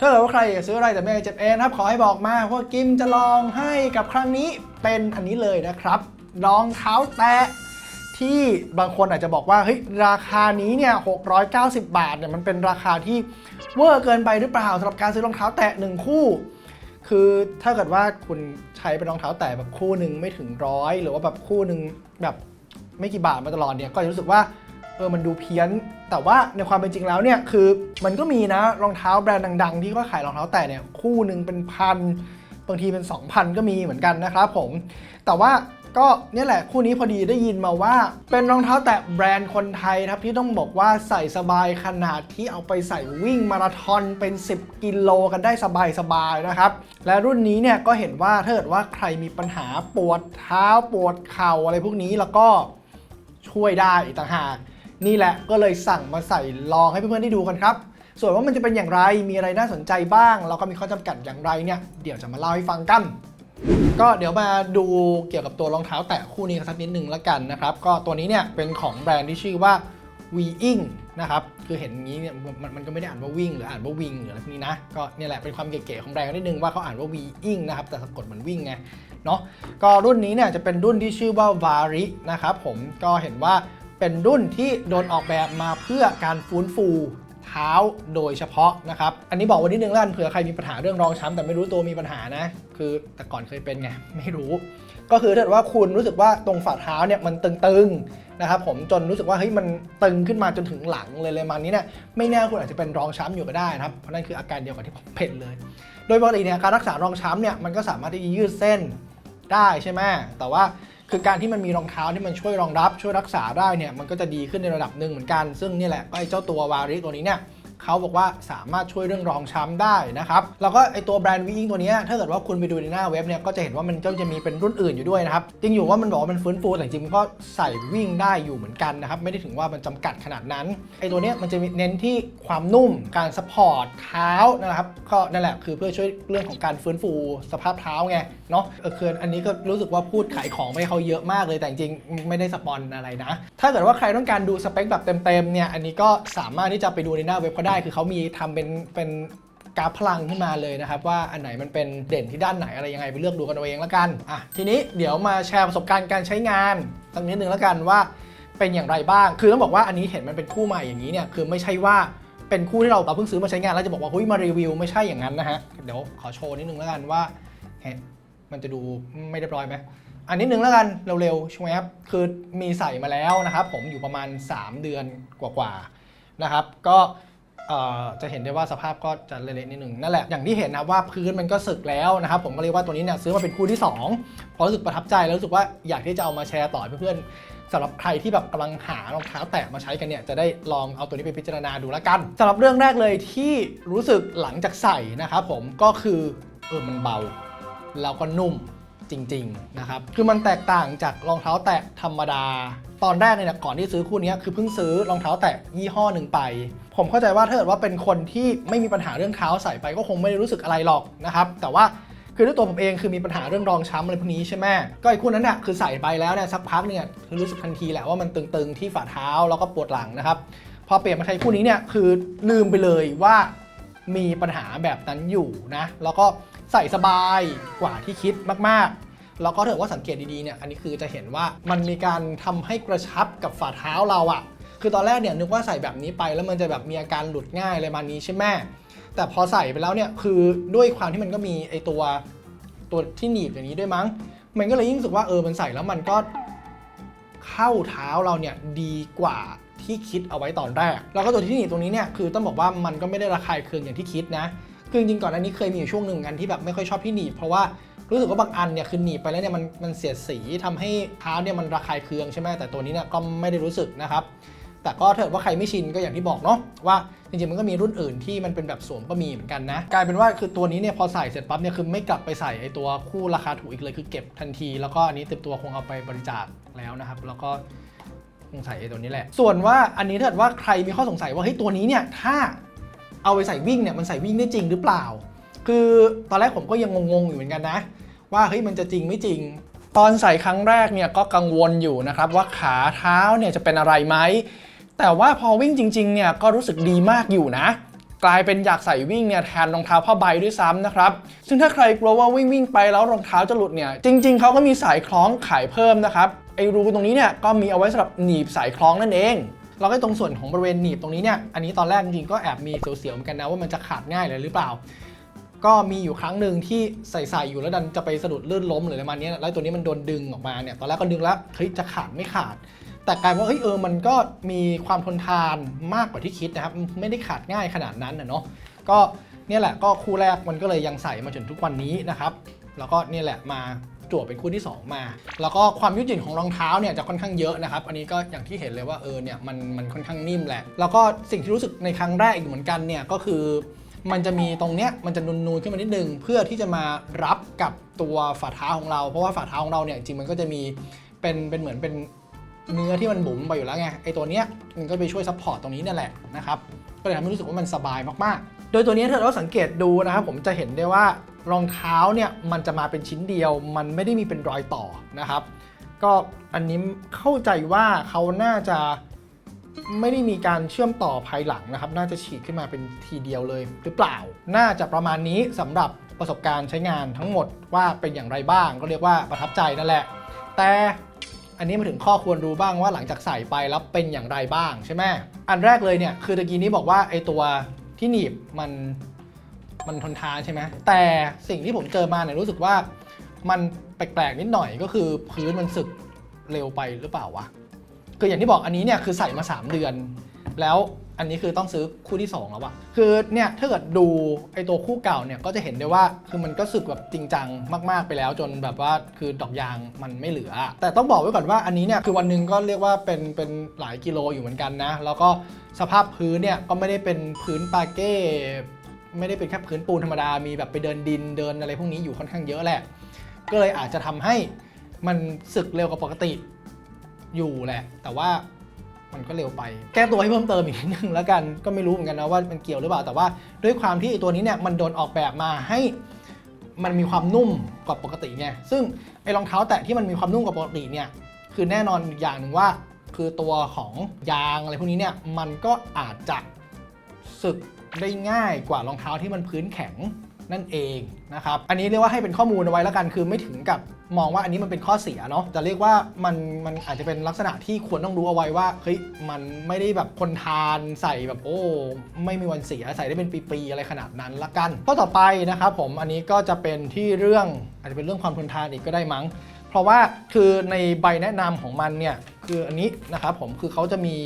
ถ้าเกิดว่าใครอยากซื้ออะไรแต่ไม่อยากเจ็บเองนะครับ ขอให้บอกมาเพราะกิมจะลองให้กับครั้งนี้เป็นอันนี้เลยนะครับรองเท้าแตะที่บางคนอาจจะบอกว่าเฮ้ยราคานี้เนี่ย 690 บาทเนี่ยมันเป็นราคาที่เวอร์เกินไปหรือเปล่าสำหรับการซื้อรองเท้าแตะหนึ่งคู่ คือถ้าเกิดว่าคุณใช้เป็นรองเท้าแตะแบบคู่หนึ่งไม่ถึงร้อยหรือว่าแบบคู่หนึ่งแบบไม่กี่บาทมาตลอดเนี่ยก็จะรู้สึกว่า เออมันดูเพี้ยน แต่ว่าในความเป็นจริงแล้วเนี่ยคือมันก็มีนะรองเท้าแบรนด์ดัง ๆ ที่ก็ขายรองเท้าแตะเนี่ยคู่หนึ่งเป็นพันบางทีเป็น 2,000 ก็มีเหมือนกันนะครับผม แต่ว่าก็เนี่ยแหละคู่นี้พอดีได้ยินมาว่า เป็นรองเท้าแตะแบรนด์คนไทยครับที่ต้องบอกว่าใส่สบายขนาดที่เอาไปใส่วิ่งมาราธอนเป็น 10 กิโลกันได้สบายๆนะครับ และรุ่นนี้เนี่ยก็เห็นว่าถ้าเกิดว่าใครมีปัญหาปวดเท้าปวดเข่าอะไรพวกนี้แล้วก็ช่วยได้อีกต่างหาก นี่แหละก็เลยสั่งมาใส่ลองให้เพื่อนๆได้ดูกันครับ ส่วนว่ามันจะเป็นอย่างไรมีอะไรน่าสนใจบ้าง แล้วก็มีข้อจำกัดอย่างไรเนี่ยเดี๋ยวจะมาเล่าให้ฟังกัน ก็เดี๋ยวมาดูเกี่ยวกับตัวรองเท้าแตะคู่นี้กันสักนิดนึงแล้วกันนะครับ ก็ตัวนี้เนี่ยเป็นของแบรนด์ที่ชื่อว่า w e i n g นะครับคือเห็นอย่างนี้เนี่ยมันมันก็ไม่ได้อ่านว่าวิ่งหรืออ่านว่าวิงหรืออะไรพวกนี้นะก็เนี่ยแหละเป็นความเก๋ๆของแบรนด์นิดนึงว่าเขาอ่านว่า w e i n g นะครับแต่สะกดเหมือนวิ่งไงเนาะก็รุ่นนี้เนี่ยจะเป็นรุ่นที่ชื่อว่า Vari นะครับผมก็เห็นว่า เป็นรุ่นที่โดนออกแบบมาเพื่อการฟื้นฟูเท้าโดยเฉพาะนะครับ อันนี้บอกไวันนิดนึงแล้วกันเผื่อใครมีปัญหาเรื่องรองช้ำแต่ไม่รู้ตัวมีปัญหานะ คือแต่ก่อนเคยเป็นไงไม่รู้ ก็คือถ้าเกิดว่าคุณรู้สึกว่าตรงฝ่าเท้าเนี่ยมันตึงๆนะครับผมจนรู้สึกว่าเฮ้ยมันตึงขึ้นมาจนถึงหลังเลยเลยมันนี้เนี่ยไม่แน่คุณอาจจะเป็นรองช้ำอยู่ก็ได้นะครับเพราะนั่นคืออาการเดียวกับที่ผมเป็นเลย โดยปกติเนี่ยการรักษารองช้ำเนี่ยมันก็สามารถที่จะยืดเส้นได้ใช่ไหมแต่ว่า คือการที่มันมีรองเท้าที่มันช่วยรองรับช่วยรักษาได้เนี่ยมันก็จะดีขึ้นในระดับหนึ่งเหมือนกัน ซึ่งนี่แหละก็ไอ้เจ้าตัววาริตัวนี้เนี่ย เขาบอกว่าสามารถช่วยเรื่องรองช้ำได้นะครับแล้วก็ไอตัวแบรนด์วิงตัวนี้ถ้าเกิดว่าคุณไปดูในหน้าเว็บเนี่ยก็จะเห็นว่ามันก็จะมีเป็นรุ่นอื่นอยู่ด้วยนะครับจริงอยู่ว่ามันบอกว่ามันฟื้นฟูแต่จริงมันก็ใส่วิ่งได้อยู่เหมือนกันนะครับไม่ได้ถึงว่ามันจำกัดขนาดนั้นไอตัวนี้มันจะเน้นที่ความนุ่มการสปอร์ตเท้านะครับก็นั่นแหละคือเพื่อช่วยเรื่องของการฟื้นฟูสภาพเท้าไงเนาะเออคืออันนี้ก็รู้สึกว่าพูดขายของไปให้เขาเยอะมากเลยแต่จริงไม่ได้สปอนอะไรนะ ถ้าเกิดว่าใครต้องการดูสเปคแบบเต็มๆเนี่ยอันนี้ก็สามารถที่จะไปดูในหน้าเว็บเขาได้คือเขามีทำเป็นเป็นกราฟพลังขึ้นมาเลยนะครับ ว่าอันไหนมันเป็นเด่นที่ด้านไหนอะไรยังไงไปเลือกดูกันเอาเองแล้วกันอะทีนี้เดี๋ยวมาแชร์ประสบการณ์การใช้งานสักนิดนึงแล้วกันว่าเป็นอย่างไรบ้าง คือต้องบอกว่าอันนี้เห็นมันเป็นคู่ใหม่อย่างนี้เนี่ยคือไม่ใช่ว่าเป็นคู่ที่เราเราเพิ่งซื้อมาใช้งานแล้วจะบอกว่าเฮ้ยมารีวิวไม่ใช่อย่างนั้นนะฮะเดี๋ยวขอโชว์นิดนึงแล้วกันว่าเห็นมันจะดูไม่เรียบร้อยไหมอันนิดนึงแล้วกันเร็วๆช่ไหมครับคือมีใส่มาแล้วนะครับผมอยู่ประมาณ 3 เดือนกว่าๆนะครับ ก็ จะเห็นได้ว่าสภาพก็จะเละๆนิดนึงนั่นแหละอย่างที่เห็นนะว่าพื้นมันก็สึกแล้วนะครับผมก็เรียกว่าตัวนี้เนี่ยซื้อมาเป็นคู่ที่2เพราะรู้สึกประทับใจแล้วรู้สึกว่าอยากที่จะเอามาแชร์ต่อเพื่อนๆสำหรับใครที่แบบกำลังหารองเท้าแตะมาใช้กันเนี่ยจะได้ลองเอาตัวนี้ไปพิจารณาดูแล้วกันสำหรับเรื่องแรกเลยที่รู้สึกหลังจากใส่นะครับผมก็คือเออมันเบาแล้วก็นุ่ม จริงๆนะครับคือมันแตกต่างจากรองเท้าแตะธรรมดา ตอนแรกเนี่ยก่อนที่ซื้อคู่นี้คือเพิ่งซื้อรองเท้าแตะยี่ห้อหนึ่งไป ผมเข้าใจว่าถ้าเกิดว่าเป็นคนที่ไม่มีปัญหาเรื่องเท้าใส่ไปก็คงไม่ได้รู้สึกอะไรหรอกนะครับแต่ว่าคือด้วยตัวผมเองคือมีปัญหาเรื่องรองช้ำอะไรพวกนี้ใช่ไหมก็ไอ้คู่นั้นเนี่ยคือใส่ไปแล้วเนี่ยสักพักเนี่ยคือรู้สึกทันทีแหละว่ามันตึงๆที่ฝ่าเท้าแล้วก็ปวดหลังนะครับพอเปลี่ยนมาใช้คู่นี้เนี่ยคือลืมไปเลยว่า มีปัญหาแบบนั้นอยู่นะ แล้วก็ใส่สบายกว่าที่คิดมากๆ แล้วก็ถ้าเกิดว่าสังเกตดีๆเนี่ยอันนี้คือจะเห็นว่ามันมีการทำให้กระชับกับฝ่าเท้าเราอะคือตอนแรกเนี่ยนึกว่าใส่แบบนี้ไปแล้วมันจะแบบมีอาการหลุดง่ายอะไรมานี้ใช่ไหมแต่พอใส่ไปแล้วเนี่ยคือด้วยความที่มันก็มีไอตัวตัวที่หนีบอย่างนี้ด้วยมั้ง มันก็เลยยิ่งรู้สึกว่าเออมันใส่แล้วมันก็เข้าเท้าเราเนี่ยดีกว่า ที่คิดเอาไว้ตอนแรก แล้วก็ตัวที่หนีบตรงนี้เนี่ยคือต้องบอกว่ามันก็ไม่ได้ระคายเคืองอย่างที่คิดนะคือจริงๆก่อนอันนี้เคยมีอยู่ช่วงหนึ่งอนกันที่แบบไม่ค่อยชอบที่หนีบเพราะว่ารู้สึกว่าบางอันเนี่ยคือหนีบไปแล้วเนี่ยมันมันเสียดสีทำให้เท้าเนี่ยมันระคายเคืองใช่ไหมแต่ตัวนี้เนี่ยก็ไม่ได้รู้สึกนะครับแต่ก็ถ้าเกิดว่าใครไม่ชินก็อย่างที่บอกเนาะว่าจริงๆมันก็มีรุ่นอื่นที่มันเป็นแบบสวมก็มีเหมือนกันนะ กลายเป็นว่าคือตัวนี้เนี่ยพอใส่เสร็จปั๊บเนี่ยคือไม่กลับไปใส่ไอตัวคู่ราคาถูกอีกเลยคือเก็บทันที แล้วก็อันนี้เต็มตัวคงเอาไปบริจาคแล้วนะครับ แล้วก็ คงใส่ไอตัวนี้แหละ ส่วนว่าอันนี้ถ้าเกิดว่าใครมีข้อสงสัยว่าเฮ้ยตัวนี้เนี่ยถ้าเอาไปใส่วิ่งเนี่ยมันใส่วิ่งได้จริงหรือเปล่า คือตอนแรกผมก็ยังงงๆอยู่เหมือนกันนะ ว่าเฮ้ยมันจะจริงไม่จริง ตอนใส่ครั้งแรกเนี่ยก็กังวลอยู่นะครับว่าขาเท้าเนี่ยจะเป็นอะไรไหมแต่ว่าพอวิ่งจริงๆเนี่ยก็รู้สึกดีมากอยู่นะกลายเป็นอยากใส่วิ่งเนี่ยแทนรองเท้าผ้าใบด้วยซ้ำนะครับ ซึ่งถ้าใครกลัวว่าวิ่งวิ่งไปแล้วรองเท้าจะหลุดเนี่ย จริง ๆ เขาก็มีสายคล้องขายเพิ่มนะครับ อ้รูตรงนี้เนี่ยก็มีเอาไว้สำหรับหนีบสายคล้องนั่นเองแล้วก็ตรงส่วนของบริเวณหนีบตรงนี้เนี่ย อันนี้ตอนแรกจริงๆก็แอบมีเสียวๆเหมือนกันนะว่ามันจะขาดง่ายเลยหรือเปล่า ก็มีอยู่ครั้งหนึ่งที่ใส่ใส่อยู่แล้วดันจะไปสะดุดลื่นล้มหรืออะไรประมาณเนี้ยแล้วตัวนี้มันโดนดึงออกมาเนี่ย ตอนแรกก็ดึงแล้วเฮ้ยจะขาดไม่ขาด แต่กลายเป็นว่าเฮ้ยเออ มันก็มีความทนทานมากกว่าที่คิดนะครับ ไม่ได้ขาดง่ายขนาดนั้นนะเนาะ ก็เนี่ยแหละก็คู่แรกมันก็เลยยังใส่มาจนทุกวันนี้นะครับ แล้วก็เนี่ยแหละมา จั่วเป็นคู่ที่ 2 มา แล้วก็ความยืดหยุ่นของรองเท้าเนี่ยจะค่อนข้างเยอะนะครับ อันนี้ก็อย่างที่เห็นเลยว่าเออเนี่ยมันมันค่อนข้างนิ่มแหละ แล้วก็สิ่งที่รู้สึกในครั้งแรกอีกเหมือนกันเนี่ยก็คือมันจะมีตรงเนี้ยมันจะนูนๆขึ้นมานิดนึง เพื่อที่จะมารับกับตัวฝ่าเท้าของเรา เพราะว่าฝ่าเท้าของเราเนี่ยจริงมันก็จะมีเป็นเป็นเหมือนเป็นเนื้อที่มันบุ๋มไปอยู่แล้วไงไอตัวเนี้ยมันก็ไปช่วยซัพพอร์ตตรงนี้นั่นแหละนะครับก็เลยทำให้รู้สึกว่ามันสบายมากๆ โดยตัวนี้ถ้าเราสังเกตดูนะครับผมจะเห็นได้ว่า รองเท้าเนี่ยมันจะมาเป็นชิ้นเดียว มันไม่ได้มีเป็นรอยต่อนะครับ ก็อันนี้เข้าใจว่าเขาน่าจะไม่ได้มีการเชื่อมต่อภายหลังนะครับ น่าจะฉีดขึ้นมาเป็นทีเดียวเลยหรือเปล่า น่าจะประมาณนี้สำหรับประสบการณ์ใช้งานทั้งหมดว่าเป็นอย่างไรบ้าง ก็เรียกว่าประทับใจนั่นแหละ แต่อันนี้มาถึงข้อควรรู้บ้างว่าหลังจากใส่ไปแล้วเป็นอย่างไรบ้างใช่ไหมอันแรกเลยเนี่ยคือตะกี้นี้บอกว่าไอตัวที่หนีบมัน มันทนทานใช่ไหมแต่สิ่งที่ผมเจอมาเนี่ยรู้สึกว่ามันแปลกๆนิดหน่อยก็คือพื้นมันสึกเร็วไปหรือเปล่าวะคืออย่างที่บอกอันนี้เนี่ยคือใส่มา 3 เดือน แล้วอันนี้คือต้องซื้อคู่ที่ 2 แล้วอะคือเนี่ยถ้าเกิดดูไอตัวคู่เก่าเนี่ยก็จะเห็นได้ว่าคือมันก็สึกแบบจริงจังมากๆไปแล้ว จนแบบว่าคือดอกยางมันไม่เหลือ แต่ต้องบอกไว้ก่อนว่าอันนี้เนี่ยคือวันหนึ่งก็เรียกว่าเป็นเป็นหลายกิโลอยู่เหมือนกันนะ แล้วก็สภาพพื้นเนี่ยก็ไม่ได้เป็นพื้นปาเก้ ไม่ได้เป็นแค่พื้นปูนธรรมดา มีแบบไปเดินดินเดินอะไรพวกนี้อยู่ค่อนข้างเยอะแหละ ก็เลยอาจจะทำให้มันสึกเร็วกว่าปกติอยู่แหละ แต่ว่ามันก็เร็วไป แก้ตัวให้เพิ่มเติมอีกนิดนึงแล้วกัน ก็ไม่รู้เหมือนกันนะว่ามันเกี่ยวหรือเปล่า แต่ว่าด้วยความที่ตัวนี้เนี่ยมันโดนออกแบบมาให้มันมีความนุ่มกว่าปกติไง ซึ่งไอ้รองเท้าแตะที่มันมีความนุ่มกว่าปกติเนี่ย คือแน่นอนอย่างหนึ่งว่า คือตัวของยางอะไรพวกนี้เนี่ย มันก็อาจจะ สึกได้ง่ายกว่ารองเท้าที่มันพื้นแข็งนั่นเองนะครับ อันนี้เรียกว่าให้เป็นข้อมูลเอาไว้แล้วกัน คือไม่ถึงกับมองว่าอันนี้มันเป็นข้อเสียเนาะ จะเรียกว่ามันมันอาจจะเป็นลักษณะที่ควรต้องรู้เอาไว้ว่า เฮ้ย มันไม่ได้แบบคนทานใส่แบบโอ้ ไม่มีวันเสียใส่ได้เป็นปีๆอะไรขนาดนั้นละกัน ข้อต่อไปนะครับผม อันนี้ก็จะเป็นที่เรื่องอาจจะเป็นเรื่องความทนทานอีกก็ได้มั้ง เพราะว่าคือในใบแนะนำของมันเนี่ย คืออันนี้นะครับผม คือเขาจะมี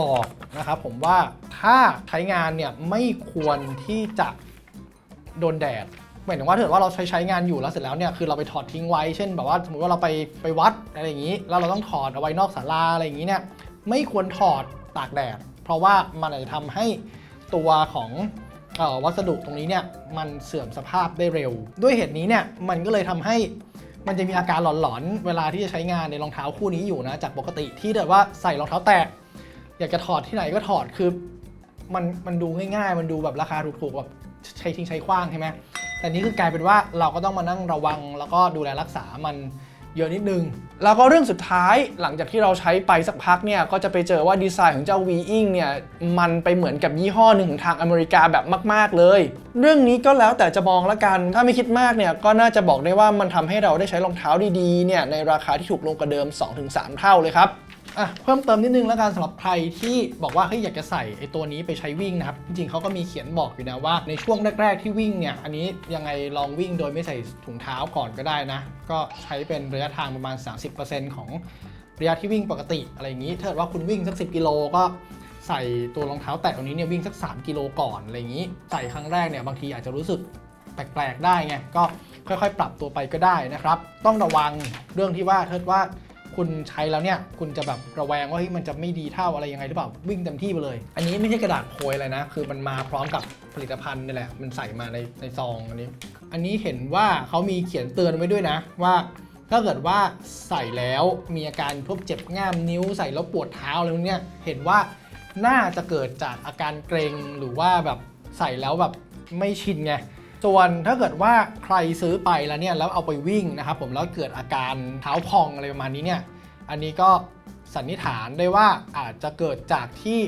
บอกนะครับผมว่าถ้าใช้งานเนี่ยไม่ควรที่จะโดนแดดหมายถึงว่าถ้าเกิดว่าเราใช้ใช้งานอยู่แล้วเสร็จแล้วเนี่ยคือเราไปถอดทิ้งไว้เช่น แบบว่าสมมติว่าเราไปไปวัดอะไรอย่างนี้ แล้วเราต้องถอดเอาไว้นอกศาลาอะไรอย่างนี้เนี่ยไม่ควรถอดตากแดด เพราะว่ามันอาจจะทำให้ตัวของออวัสดุตรงนี้เนี่ยมันเสื่อมสภาพได้เร็ว ด้วยเหตุนี้เนี่ยมันก็เลยทำให้มันจะมีอาการหลอนๆ เวลาที่จะใช้งานในรองเท้าคู่นี้อยู่นะ จากปกติที่แบบว่าใส่รองเท้าแตะ อยากจะถอดที่ไหนก็ถอดคือมันมันดูง่ายๆ มันดูแบบราคาถูกๆแบบใช้ทิ้งใช้ขว้างใช่ไหมแต่นี้คือกลายเป็นว่าเราก็ต้องมานั่งระวัง แล้วก็ดูแลรักษามันเยอะนิดนึง แล้วก็เรื่องสุดท้ายหลังจากที่เราใช้ไปสักพักเนี่ย ก็จะไปเจอว่าดีไซน์ของเจ้า v i n g เนี่ย มันไปเหมือนกับยี่ห้อหนึ่งของทางอเมริกาแบบมาก ๆ เลย เรื่องนี้ก็แล้วแต่จะมองละกัน ถ้าไม่คิดมากเนี่ย ก็น่าจะบอกได้ว่ามันทำให้เราได้ใช้รองเท้าดี ๆ เนี่ย ในราคาที่ถูกลงกว่าเดิม 2-3 เท่าเลยครับ อะเพิ่มเติมนิดนึงแล้วกันสำหรับใครที่บอกว่าเฮ้ยอยากจะใส่ไอ้ตัวนี้ไปใช้วิ่งนะครับ จริงๆเขาก็มีเขียนบอกอยู่นะว่า ในช่วงแรก ๆ ที่วิ่งเนี่ยอันนี้ยังไงลองวิ่งโดยไม่ใส่ถุงเท้าก่อนก็ได้นะ ก็ใช้เป็นระยะทางประมาณ 30%ของระยะที่วิ่งปกติอะไรอย่างนี้ถ้าเกิดว่าคุณวิ่งสัก 10 กิโลก็ใส่ตัวรองเท้าแตะตรงนี้เนี่ยวิ่งสัก 3 กิโลก่อนอะไรอย่างนี้ ใส่ครั้งแรกเนี่ยบางทีอาจจะรู้สึกแปลกๆได้ไงก็ค่อยๆ ปรับตัวไปก็ได้นะครับ ต้องระวังเรื่องที่ว่าถ้าเกิดว่า คุณใช้แล้วเนี่ยคุณจะแบบระแวงว่าเฮ้ยมันจะไม่ดีเท่าอะไรยังไงหรือเปล่าวิ่งเต็มที่ไปเลย อันนี้ไม่ใช่กระดาษโพยอะไรนะ คือมันมาพร้อมกับผลิตภัณฑ์นี่แหละ มันใส่มาในในซองอันนี้ อันนี้เห็นว่าเขามีเขียนเตือนไว้ด้วยนะว่าถ้าเกิดว่าใส่แล้วมีอาการพวกเจ็บง่ามนิ้วใส่แล้วปวดเท้าอะไรพวกเนี้ยเห็นว่าน่าจะเกิดจากอาการเกร็งหรือว่าแบบใส่แล้วแบบไม่ชินไง ส่วนถ้าเกิดว่าใครซื้อไปแล้วเนี่ยแล้วเอาไปวิ่งนะครับผมแล้วเกิดอาการเท้าพองอะไรประมาณนี้เนี่ยอันนี้ก็สันนิษฐานได้ว่าอาจจะเกิดจากที่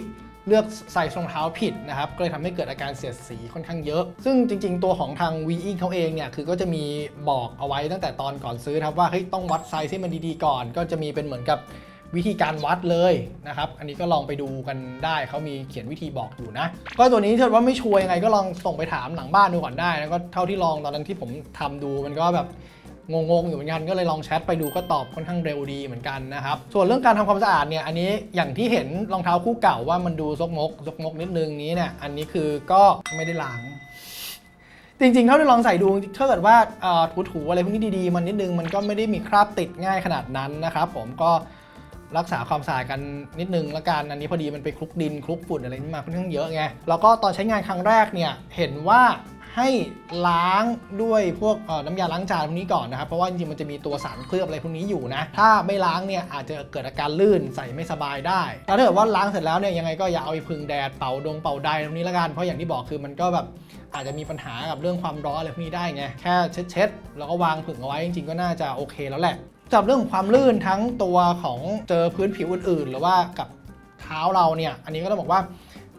เลือกใส่รองเท้าผิดนะครับ ก็เลยทำให้เกิดอาการเสียดสีค่อนข้างเยอะ ซึ่งจริง ๆ ตัวของทาง v ีอิงเขาเองเนี่ย คือก็จะมีบอกเอาไว้ตั้งแต่ตอนก่อนซื้อครับว่าเฮ้ยต้องวัดไซส์ให้มันดีๆก่อน ก็จะมีเป็นเหมือนกับ วิธีการวัดเลยนะครับ อันนี้ก็ลองไปดูกันได้เขามีเขียนวิธีบอกอยู่นะ ก็ตัวนี้ถ้าเกิดว่าไม่ชัวร์ยังไงก็ลองส่งไปถามหลังบ้านดูก่อนได้นะก็เท่าที่ลองตอนนั้นที่ผมทำดูมันก็แบบงงๆอยู่เหมือนกันก็เลยลองแชทไปดูก็ตอบค่อนข้างเร็วดีเหมือนกันนะครับ ส่วนเรื่องการทำความสะอาดเนี่ย อันนี้อย่างที่เห็นรองเท้าคู่เก่าว่ามันดูซกมกซกมกนิดนึงนี้เนี่ยอันนี้คือก็ไม่ได้ล้าง จริงๆ เท่าที่ลองใส่ดูถ้าเกิดว่าถูๆอะไรพวกนี้ดีๆ มันนิดนึงมันก็ไม่ได้มีคราบติดง่ายขนาดนั้นนะครับผมก็ รักษาความสะอาดกันนิดนึงละกันอันนี้พอดีมันไปคลุกดินคลุกฝุ่นอะไรนี่มาค่อนข้างเยอะไงแล้วก็ตอนใช้งานครั้งแรกเนี่ยเห็นว่าให้ล้างด้วยพวกน้ำยาล้างจานพวกนี้ก่อนนะครับ เพราะว่าจริงๆมันจะมีตัวสารเคลือบอะไรพวกนี้อยู่นะ ถ้าไม่ล้างเนี่ยอาจจะเกิดอาการลื่นใส่ไม่สบายได้แล้วถ้าเกิดว่าล้างเสร็จแล้วเนี่ยยังไงก็อย่าเอาไปพึ่งแดดเป่าดงเป่าใดตรงนี้ละกัน เพราะอย่างที่บอกคือมันก็แบบอาจจะมีปัญหากับเรื่องความร้อนอะไรพวกนี้ได้ไง แค่เช็ดๆแล้วก็วางผึ่งเอาไว้จริงๆก็น่าจะโอเคแล้วแหละ จับเรื่องของความลื่นทั้งตัวของเจอพื้นผิวอื่นๆ หรือว่ากับเท้าเราเนี่ย อันนี้ก็ต้องบอกว่า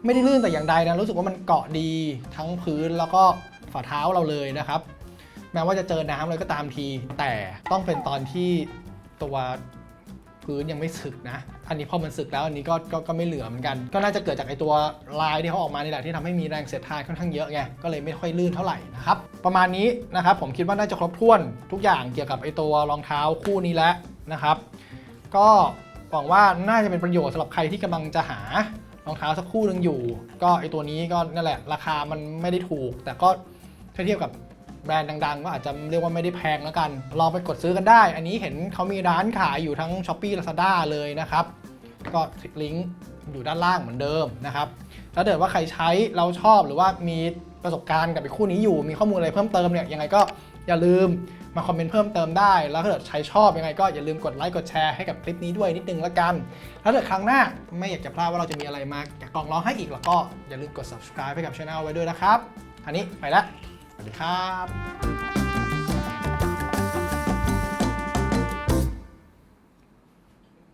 ไม่ได้ลื่นแต่อย่างใดนะ รู้สึกว่ามันเกาะดีทั้งพื้นแล้วก็ฝ่าเท้าเราเลยนะครับ แม้ว่าจะเจอน้ำเลยก็ตามที แต่ต้องเป็นตอนที่ตัว พื้นยังไม่สึกนะ อันนี้พอมันสึกแล้วอันนี้ก็ก็ก็ไม่เหลือเหมือนกัน ก็น่าจะเกิดจากไอตัวลายที่เขาออกมาในแหละที่ทำให้มีแรงเสียดทานค่อนข้างเยอะไงก็เลยไม่ค่อยลื่นเท่าไหร่นะครับประมาณนี้นะครับผมคิดว่าน่าจะครบถ้วนทุกอย่างเกี่ยวกับไอตัวรองเท้าคู่นี้แล้วนะครับ ก็หวังว่าน่าจะเป็นประโยชน์สำหรับใครที่กำลังจะหารองเท้าสักคู่หนึ่งอยู่ ก็ไอตัวนี้ก็นั่นแหละราคามันไม่ได้ถูก แต่ก็ถ้าเทียบกับ แบรนด์ดังๆ ก็อาจจะเรียกว่าไม่ได้แพงแล้วกัน ลองไปกดซื้อกันได้ อันนี้เห็นเขามีร้านขายอยู่ทั้ง s h อ p e e Lazada เลยนะครับ ก็ลิงก์อยู่ด้านล่างเหมือนเดิมนะครับแล้วเกิดว่าใครใช้เราชอบหรือว่ามีประสบการณ์กับไอ้คู่นี้อยู่มีข้อมูลอะไรเพิ่มเติมเนี่ยยังไงก็อย่าลืมมาคอมเมนต์เพิ่มเติมได้ แล้วถ้าเกิดใช้ชอบยังไงก็อย่าลืมกดไลค์กดแชร์ให้กับคลิปนี้ด้วยนิดนึงละกัน แล้วถ้าเกิดครั้งหน้าไม่อยากจะพลาดว่าเราจะมีอะไรมาแกะกล่องร้องให้อีกแล้วก็อย่าลืมกด subscribe ให้กับช่องไว้ด้วยนะครับ อันนี้ไปแล้ว ดีครับ